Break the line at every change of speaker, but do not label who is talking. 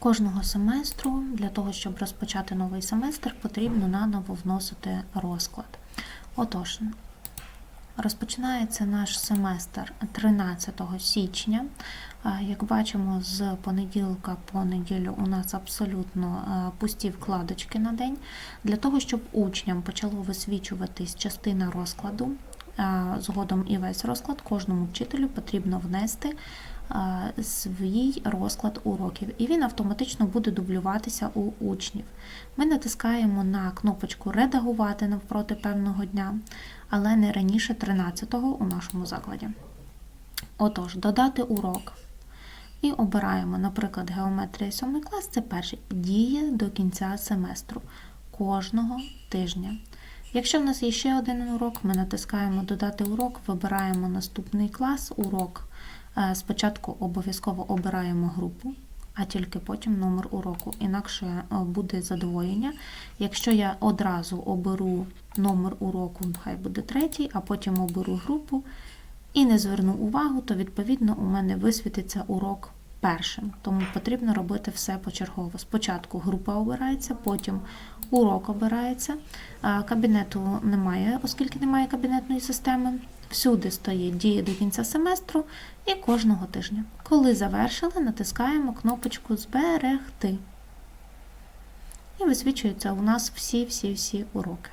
Кожного семестру для того, щоб розпочати новий семестр, потрібно наново вносити розклад. Отож, розпочинається наш семестр 13 січня. Як бачимо, з понеділка по неділю у нас абсолютно пусті вкладочки на день. Для того, щоб учням почало висвічуватись частина розкладу, згодом і весь розклад, кожному вчителю потрібно внести свій розклад уроків, і він автоматично буде дублюватися у учнів. Ми натискаємо на кнопочку Редагувати навпроти певного дня, але не раніше 13-го у нашому закладі. Отож, додати урок. І обираємо, наприклад, геометрія 7 клас це перший. Діє до кінця семестру кожного тижня. Якщо в нас є ще один урок, ми натискаємо Додати урок, вибираємо наступний клас, урок. Е, Спочатку обов'язково обираємо групу, а тільки потім номер уроку. Інакше е, буде задвоєння. Якщо я одразу оберу номер уроку, хай буде третій, а потім оберу групу і не зверну увагу, то відповідно у мене висвітиться урок першим. Тому потрібно робити все почергово. Спочатку група обирається, потім урок обирається. Кабінету немає, оскільки немає кабінетної системи. Всюди стоїть дія до кінця семестру і кожного тижня. Коли завершили, натискаємо кнопочку Зберегти. І висвічуються у нас всі-всі-всі уроки.